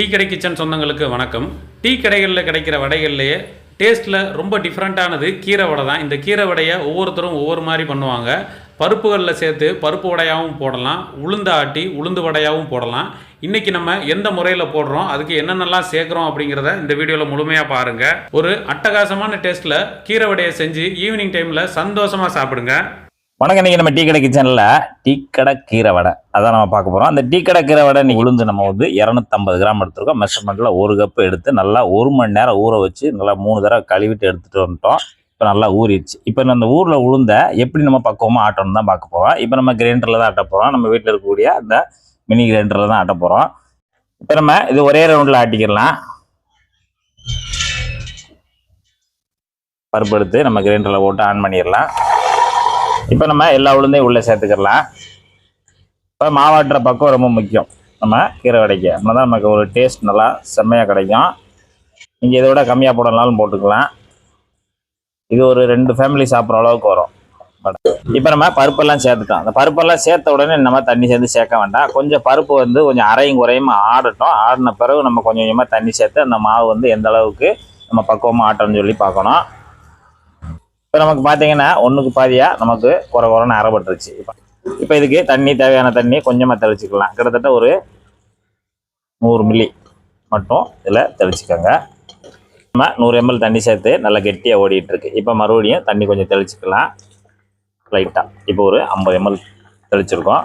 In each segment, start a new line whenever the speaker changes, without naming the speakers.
Tea கடை kitchen சொந்தங்களுக்கு வணக்கம். டீ கடைகளில் கிடைக்கிற வடைகள்லையே டேஸ்ட்டில் ரொம்ப டிஃப்ரெண்ட்டானது கீரை வடை தான். இந்த கீரை வடையை ஒவ்வொருத்தரும் ஒவ்வொரு மாதிரி பண்ணுவாங்க. பருப்புகளில் சேர்த்து பருப்பு வடையாகவும் போடலாம். உளுந்து ஆட்டி உளுந்து வடையாகவும் போடலாம். இன்றைக்கி நம்ம எந்த முறையில் போடுறோம்? அதுக்கு என்னென்னலாம் சேர்க்குறோம் அப்படிங்கிறத இந்த வீடியோவில் முழுமையாக பாருங்கள் ஒரு அட்டகாசமான டேஸ்ட்டில் கீரை வடையை செஞ்சு ஈவினிங் டைமில் சந்தோஷமாக சாப்பிடுங்க.
வணக்கம். இன்னைக்கு நம்ம டீ கடை கிச்சனில் டீ கடை கீரை வடை. அதான் நம்ம பார்க்க போகிறோம் அந்த டீ கடை கீரை வடை நீ உளுந்து நம்ம வந்து இரநூத்தம்பது கிராம் எடுத்துருக்கோம். மெஷர்மெண்ட்டில் ஒரு கப் எடுத்து நல்லா ஒரு மணி நேரம் ஊற வச்சு நல்லா மூணு தடவை கழுவிட்டு எடுத்துகிட்டு வந்துட்டோம். இப்போ நல்லா ஊறிடுச்சு. இப்போ அந்த ஊரில் உளுந்த எப்படி நம்ம பக்குவமாக ஆட்டணும் தான் பார்க்க போகிறோம் இப்போ நம்ம கிரைண்டரில் தான் ஆட்ட போகிறோம் நம்ம வீட்டில் இருக்கக்கூடிய அந்த மினி கிரைண்டரில் தான் ஆட்ட போகிறோம் இப்போ நம்ம இது ஒரே ரவுண்டில் ஆட்டிக்கிடலாம் பருப்பு எடுத்து நம்ம கிரைண்டரில் போட்டு ஆன் பண்ணிடலாம். இப்போ நம்ம எல்லா உளுந்தையும் உள்ளே சேர்த்துக்கலாம் இப்போ மாவாட்டுற பக்கம் ரொம்ப முக்கியம். நம்ம கீரை வடைக்க. அப்போ தான் நமக்கு ஒரு டேஸ்ட் நல்லா செம்மையாக கிடைக்கும். நீங்கள் இதை விட கம்மியாக போடனாலும் போட்டுக்கலாம். இது ஒரு ரெண்டு ஃபேமிலி சாப்பிட்ற அளவுக்கு வரும். இப்போ நம்ம பருப்பெல்லாம் சேர்த்துட்டோம். அந்த பருப்பெல்லாம் சேர்த்த உடனே நம்ம தண்ணி சேர்த்து சேர்க்க வேண்டாம். கொஞ்சம் பருப்பு வந்து கொஞ்சம் அரையும் குறையும் ஆடட்டும். ஆடின பிறகு நம்ம கொஞ்சம் கொஞ்சமாக தண்ணி சேர்த்து அந்த மாவு வந்து எந்த அளவுக்கு நம்ம பக்குவமாக ஆட்டணும்னு சொல்லி பார்க்கணும். இப்போ நமக்கு பார்த்தீங்கன்னா ஒன்றுக்கு பாதியாக நமக்கு குறை குறைன்னு அறப்பட்டுருச்சு. இப்போ இப்போ இதுக்கு தண்ணி தேவையான தண்ணி கொஞ்சமாக தெளிச்சிக்கலாம். கிட்டத்தட்ட ஒரு நூறு மில்லி மட்டும் இதில் தெளிச்சிக்கோங்க. நம்ம நூறு எம்எல் தண்ணி சேர்த்து நல்லா கெட்டியாக ஓடிட்டுருக்கு. இப்போ மறுபடியும் தண்ணி கொஞ்சம் தெளிச்சிக்கலாம். லைட்டாக இப்போ ஒரு ஐம்பது எம்எல் தெளிச்சிருக்கோம்.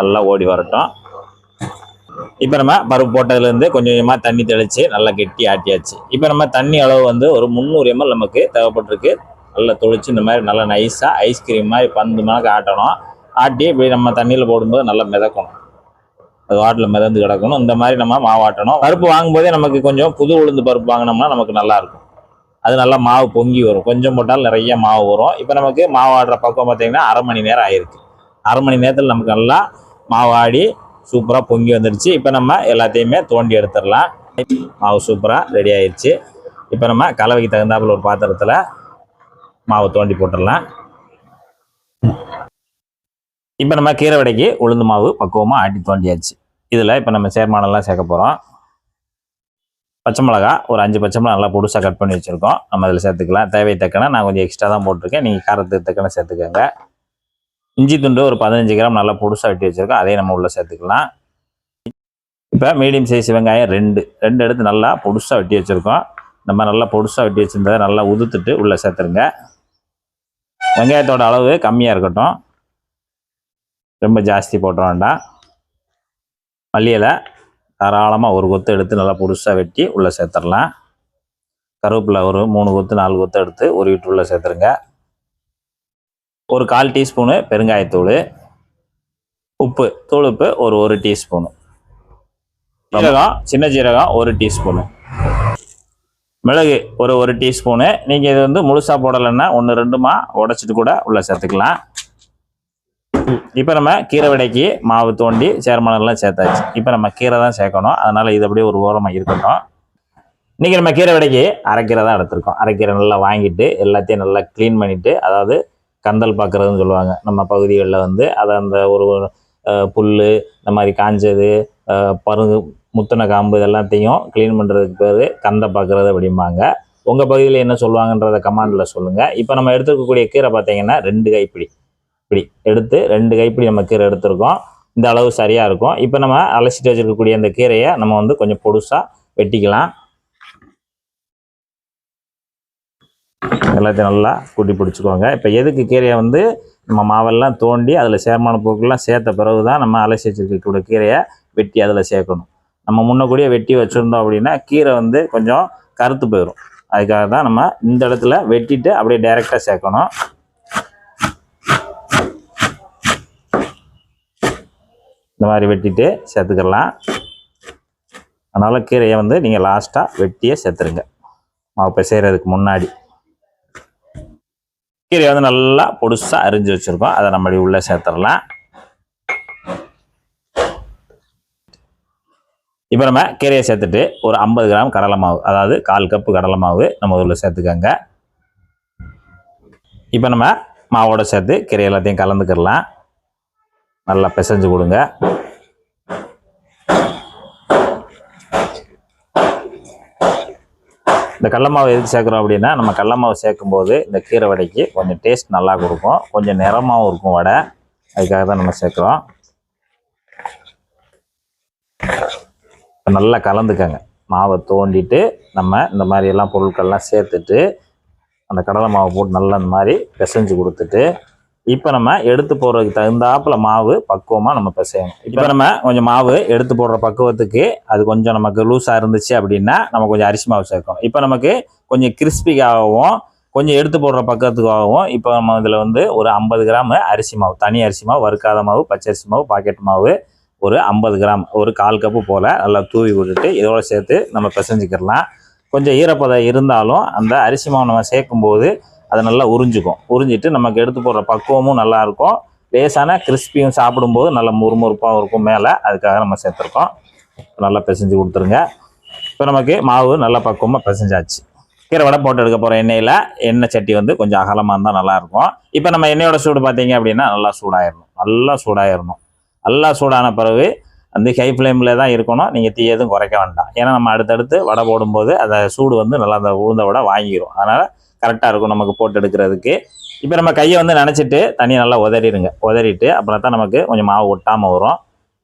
நல்லா ஓடி வரட்டும். இப்போ நம்ம பருப்பு போட்டதுலேருந்து கொஞ்சம் கொஞ்சமாக தண்ணி தெளித்து நல்லா கெட்டி ஆட்டியாச்சு. இப்போ நம்ம தண்ணி அளவு வந்து ஒரு முந்நூறு எம்எல் நமக்கு தேவைப்பட்டிருக்கு. நல்லா தொளிச்சு இந்த மாதிரி நல்லா நைஸாக ஐஸ்கிரீம் மாதிரி பந்து மணக்கு ஆட்டணும். ஆட்டி இப்படி நம்ம தண்ணியில் போடும்போது நல்லா மிதக்கணும். அது வாட்டில் மிதந்து கிடக்கணும். இந்த மாதிரி நம்ம மாவு ஆட்டணும். பருப்பு வாங்கும்போதே நமக்கு கொஞ்சம் புது உளுந்து பருப்பு வாங்கினோம்னா நமக்கு நல்லா இருக்கும். அது நல்லா மாவு பொங்கி வரும். கொஞ்சம் போட்டால் நிறைய மாவு வரும். இப்போ நமக்கு மாவு ஆடுற பக்கம் பார்த்திங்கன்னா அரை மணி நேரம் ஆயிருக்கு. அரை மணி நேரத்தில் நமக்கு நல்லா மாவு ஆடி சூப்பராக பொங்கி வந்துடுச்சு இப்போ நம்ம எல்லாத்தையுமே தோண்டி எடுத்துடலாம். மாவு சூப்பராக ரெடி ஆயிடுச்சு இப்போ நம்ம கலவைக்கு தகுந்தாப்புல ஒரு பாத்திரத்தில் மாவு தோண்டி போட்டுடலாம். இப்போ நம்ம கீரை வடைக்கு உளுந்து மாவு பக்குவமாக ஆட்டி தோண்டியாச்சு. இதில் இப்போ நம்ம சேர்மானெல்லாம் சேர்க்க போகிறோம் பச்சை மிளகா ஒரு அஞ்சு பச்சை மிளகா நல்லா பொடுசாக கட் பண்ணி வச்சுருக்கோம். நம்ம இதில் சேர்த்துக்கலாம். தேவை தக்கன நான் கொஞ்சம் எக்ஸ்ட்ரா தான் போட்டிருக்கேன். நீங்கள் காரத்துக்கு தக்கன சேர்த்துக்கோங்க. இஞ்சி துண்டு ஒரு பதினஞ்சு கிராம் நல்லா பொடுசாக வெட்டி வச்சுருக்கோம். அதையும் நம்ம உள்ளே சேர்த்துக்கலாம். இப்போ மீடியம் சைஸ் வெங்காயம் ரெண்டு. ரெண்டு எடுத்து நல்லா பொடுசாக வெட்டி வச்சுருக்கோம். நம்ம நல்லா பொடுசாக வெட்டி வச்சுருந்ததை நல்லா உதுத்துட்டு உள்ளே சேர்த்துருங்க. வெங்காயத்தோட அளவு கம்மியாக இருக்கட்டும். ரொம்ப ஜாஸ்தி போட்டுற வேண்டாம். மல்லியில் தாராளமாக ஒரு கொத்து எடுத்து நல்லா புதுசாக வெட்டி உள்ளே சேர்த்துடலாம். கருவேப்பிலை ஒரு மூணு கொத்து நாலு கொத்து எடுத்து ஒரு வீட்டு உள்ளே சேர்த்துருங்க. ஒரு கால் டீஸ்பூனு பெருங்காயத்தூள். உப்பு தூள் உப்பு ஒரு ஒரு டீஸ்பூனு. ஜீரகம் சின்ன ஜீரகம் ஒரு டீஸ்பூனு. மிளகு ஒரு ஒரு டீஸ்பூனு நீங்கள் இது வந்து முழுசாக போடலைன்னா ஒன்று ரெண்டுமா உடச்சிட்டு கூட உள்ளே சேர்த்துக்கலாம். இப்போ நம்ம கீரை விடைக்கு மாவு தோண்டி சேர்மானெல்லாம் சேர்த்தாச்சு. இப்போ நம்ம கீரை தான் சேர்க்கணும். அதனால் இது அப்படியே ஒரு ஓரமாக இருக்கட்டும். இன்றைக்கி நம்ம கீரை விடைக்கு அரைக்கீரை தான் எடுத்திருக்கோம். அரைக்கீரை நல்லா வாங்கிட்டு எல்லாத்தையும் நல்லா க்ளீன் பண்ணிவிட்டு அதாவது கந்தல் பார்க்குறதுன்னு சொல்லுவாங்க. நம்ம பகுதிகளில் வந்து அதை அந்த ஒரு புல் இந்த மாதிரி காஞ்சது பருங்கு முத்தின காம்பு இதெல்லாத்தையும் க்ளீன் பண்ணுறதுக்கு பேர் கந்தை பார்க்குறது அப்படிம்பாங்க. உங்கள் பகுதியில் என்ன சொல்லுவாங்கன்றத கமாண்டில் சொல்லுங்கள் இப்போ நம்ம எடுத்துருக்கக்கூடிய கீரை பார்த்தீங்கன்னா ரெண்டு கைப்பிடி. இப்படி எடுத்து ரெண்டு கைப்பிடி நம்ம கீரை எடுத்திருக்கோம். இந்த அளவு சரியாக இருக்கும். இப்போ நம்ம அலசிட்டு வச்சுருக்கக்கூடிய அந்த கீரையை நம்ம வந்து கொஞ்சம் பொடுசாக வெட்டிக்கலாம். எல்லாத்தையும் நல்லா கூட்டி பிடிச்சிக்கோங்க. இப்போ எதுக்கு கீரையை வந்து நம்ம மாவெல்லாம் தோண்டி அதில் சேர்மான பொருட்கள்லாம் சேர்த்த பிறகு தான் நம்ம அலசி வச்சிருக்கக்கூடிய கீரையை வெட்டி அதில் சேர்க்கணும். நம்ம முன்னக்கூடியே வெட்டி வச்சுருந்தோம் அப்படின்னா கீரை வந்து கொஞ்சம் கருத்து போயிடும் அதுக்காக தான் நம்ம இந்த இடத்துல வெட்டிட்டு அப்படியே டைரெக்டாக சேர்க்கணும். இந்த மாதிரி வெட்டிட்டு சேர்த்துக்கலாம். அதனால் கீரையை வந்து நீங்கள் லாஸ்ட்டாக வெட்டியே சேர்த்துருங்க. மாவு செய்கிறதுக்கு முன்னாடி. கீரையை வந்து நல்லா பொடுசாக அரிஞ்சு வச்சுருக்கோம். அதை நம்ம உள்ளே சேர்த்துடலாம். இப்போ நம்ம கீரையை சேர்த்துட்டு ஒரு ஐம்பது கிராம் கடலை மாவு அதாவது கால் கப்பு கடலை மாவு நம்ம ஊரில் சேர்த்துக்கோங்க. இப்போ நம்ம மாவோட சேர்த்து கீரை எல்லாத்தையும் கலந்துக்கிடலாம். நல்லா பிசைஞ்சு கொடுங்க. இந்த கடல மாவு எதுக்கு சேர்க்குறோம் அப்படின்னா நம்ம கடல மாவு சேர்க்கும்போது இந்த கீரை வடைக்கு கொஞ்சம் டேஸ்ட் நல்லா கொடுக்கும். கொஞ்சம் நிறமாகவும் இருக்கும் வடை. அதுக்காக தான் நம்ம சேர்க்குறோம் இப்ப நல்லா கலந்துக்கங்க. மாவை தோண்டிட்டு நம்ம இந்த மாதிரி எல்லாம் பொருட்கள்லாம் சேர்த்துட்டு அந்த கடலை மாவை போட்டு நல்லா இந்த மாதிரி பிசைஞ்சு கொடுத்துட்டு இப்போ நம்ம எடுத்து போடுறதுக்கு தகுந்தாப்பில் மாவு பக்குவமாக நம்ம பிசையணும். இப்போ நம்ம கொஞ்சம் மாவு எடுத்து போடுற பக்குவத்துக்கு அது கொஞ்சம் நமக்கு லூஸாக இருந்துச்சு அப்படின்னா நம்ம கொஞ்சம் அரிசி மாவு சேர்க்கணும். இப்போ நமக்கு கொஞ்சம் கிறிஸ்பிக்காகவும் கொஞ்சம் எடுத்து போடுற பக்கத்துக்காகவும் இப்போ நம்ம இதில் வந்து ஒரு ஐம்பது கிராம் அரிசி மாவு தனி அரிசி மாவு வறுக்காத மாவு பச்சரிசி மாவு பாக்கெட் மாவு ஒரு ஐம்பது கிராம் ஒரு கால் கப்பு போல் நல்லா தூவி விட்டுட்டு இதோட சேர்த்து நம்ம பிசைஞ்சிக்கிடலாம். கொஞ்சம் ஈரப்பதம் இருந்தாலும் அந்த அரிசி மாவு நம்ம சேர்க்கும்போது அதை நல்லா உறிஞ்சிக்கும். உறிஞ்சிட்டு நமக்கு எடுத்து போடுற பக்குவமும் நல்லாயிருக்கும் லேசான கிறிஸ்பியும் சாப்பிடும்போது நல்லா முறுமுறுப்பாகவும் இருக்கும் மேலே. அதுக்காக நம்ம சேர்த்துருக்கோம். நல்லா பிசைஞ்சு கொடுத்துருங்க. இப்போ நமக்கு மாவு நல்லா பக்குவமாக பிசைஞ்சாச்சு. கீரை வடை போட்டு எடுக்க போகிற எண்ணெயில் எண்ணெய் சட்டி வந்து கொஞ்சம் அகலமாக இருந்தால் நல்லாயிருக்கும் இப்போ நம்ம எண்ணெயோட சூடு பார்த்தீங்க அப்படின்னா நல்லா சூடாயிடணும் நல்லா சூடாயிடணும் நல்லா சூடான பிறகு வந்து ஹை ஃப்ளேமில் தான் இருக்கணும். நீங்கள் தீ எதுவும் குறைக்க வேண்டாம். ஏன்னா நம்ம அடுத்தடுத்து வடை போடும்போது அந்த சூடு வந்து நல்லா அந்த உளுந்த வடை வாங்கிடும் அதனால் கரெக்டாக இருக்கும் நமக்கு போட்டு எடுக்கிறதுக்கு. இப்போ நம்ம கையை வந்து நினச்சிட்டு தண்ணியை நல்லா உதறிடுங்க. உதறிட்டு அப்புறம் தான் நமக்கு கொஞ்சம் மாவு ஒட்டாமல் வரும்.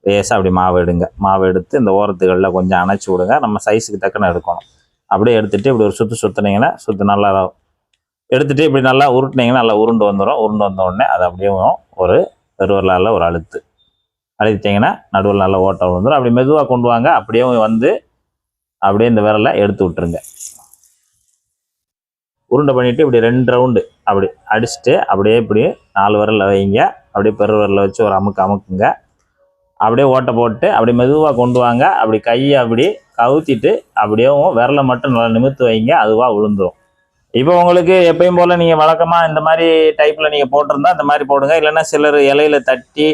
லேசாக அப்படி மாவு எடுங்க. மாவு எடுத்து இந்த ஓரத்துகளில் கொஞ்சம் அணைச்சி விடுங்க. நம்ம சைஸுக்கு தக்கன எடுக்கணும். அப்படியே எடுத்துகிட்டு இப்படி ஒரு சுற்று சுற்றுனீங்கன்னா சுற்று நல்லா எடுத்துகிட்டு இப்படி நல்லா உருட்டினீங்கன்னா நல்லா உருண்டு வந்துடும் உருண்டு வந்த உடனே அது அப்படியே ஒரு பெருவரலால் ஒரு அழுத்து. அழுத்திட்டிங்கன்னா நடுவில் நல்லா ஓட்டை வந்துடும் அப்படி மெதுவாக கொண்டு வாங்க. அப்படியே வந்து அப்படியே இந்த விரலை எடுத்து விட்டுருங்க. உருண்டை பண்ணிவிட்டு இப்படி ரெண்டு ரவுண்டு அப்படி அடிச்சுட்டு அப்படியே இப்படி நாலு விரலில் வைங்க. அப்படியே பெரு விரலில் வச்சு ஒரு அமுக்கு அமுக்குங்க. அப்படியே ஓட்டை போட்டு அப்படி மெதுவாக கொண்டு வாங்க. அப்படி கையை அப்படி கவுத்திட்டு அப்படியே விரலை மட்டும் நல்லா நிமிர்த்து வைங்க. அதுவாக விழுந்துரும் இப்போ உங்களுக்கு எப்பயும் போல் நீங்கள் வழக்கமாக இந்த மாதிரி டைப்பில் நீங்கள் போட்டிருந்தா இந்த மாதிரி போடுங்க. இல்லைன்னா சிலர் இலையில தட்டி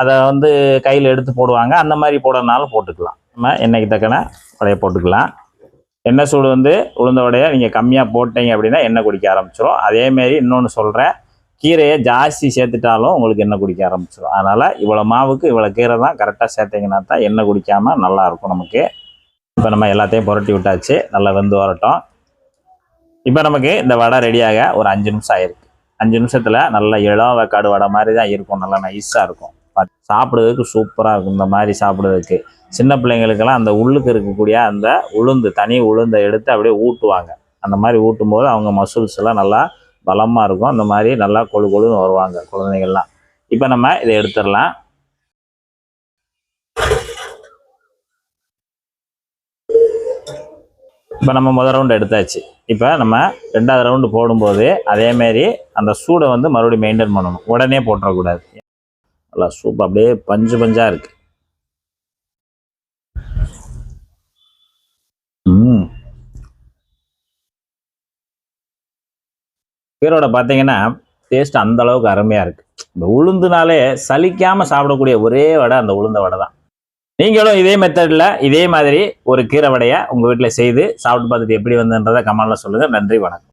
அதை வந்து கையில் எடுத்து போடுவாங்க. அந்த மாதிரி போடுறதுனாலும் போட்டுக்கலாம். நம்ம எண்ணெய்க்கு தக்கன வடையை போட்டுக்கலாம். எண்ணெய் சூடு வந்து உளுந்த வடையை நீங்கள் கம்மியாக போட்டீங்க அப்படின்னா எண்ணெய் குடிக்க ஆரம்பிச்சிடும் அதேமாரி இன்னொன்று சொல்கிறேன் கீரையை ஜாஸ்தி சேர்த்துட்டாலும் உங்களுக்கு எண்ணெய் குடிக்க ஆரம்பிச்சிடும் அதனால் இவ்வளோ மாவுக்கு இவ்வளோ கீரை தான் கரெக்டாக சேர்த்திங்கன்னா தான் எண்ணெய் குடிக்காமல் நல்லாயிருக்கும் நமக்கு. இப்போ நம்ம எல்லாத்தையும் புரட்டி விட்டாச்சு. நல்லா வெந்து வரட்டும். இப்போ நமக்கு இந்த வடை ரெடியாக ஒரு அஞ்சு நிமிஷம் ஆயிருக்கு. அஞ்சு நிமிஷத்தில் நல்ல இளம் வேக்காடு வடை மாதிரி தான் இருக்கும். நல்லா நைஸாக இருக்கும். சாப்பிடுறதுக்கு சூப்பராக இருக்கும். இந்த மாதிரி சாப்பிடுறதுக்கு. சின்ன பிள்ளைங்களுக்கெல்லாம் அந்த உள்ளுக்கு இருக்கக்கூடிய அந்த உளுந்து தனி உளுந்தை எடுத்து அப்படியே ஊட்டுவாங்க. அந்த மாதிரி ஊட்டும் போது அவங்க மசில்ஸ் எல்லாம் நல்லா பலமாக இருக்கும். அந்த மாதிரி நல்லா கொழு கொழுன்னு வருவாங்க குழந்தைங்கள்லாம் இப்போ நம்ம இதை எடுத்துடலாம். இப்போ நம்ம முதல் ரவுண்டு எடுத்தாச்சு. இப்போ நம்ம ரெண்டாவது ரவுண்டு போடும்போது அதேமாரி அந்த சூடை வந்து மறுபடியும் மெயின்டைன் பண்ணணும். உடனே போட்டுறக்கூடாது. நல்லா சூப் அப்படியே பஞ்சு பஞ்சா இருக்கு. ம். கீரோட பார்த்தீங்கன்னா டேஸ்ட் அந்த அளவுக்கு அருமையாக இருக்கு. இந்த உளுந்துனாலே சலிக்காம சாப்பிடக்கூடிய ஒரே வடை அந்த உளுந்த வடை தான். நீங்களும் இதே மெத்தடில் இதே மாதிரி ஒரு கீரை வடையை உங்கள் வீட்டில் செய்து சாப்பிட்டு பார்த்துட்டு எப்படி வந்ததுன்றதை கமெண்ட்ல சொல்லுங்கள் நன்றி வணக்கம்.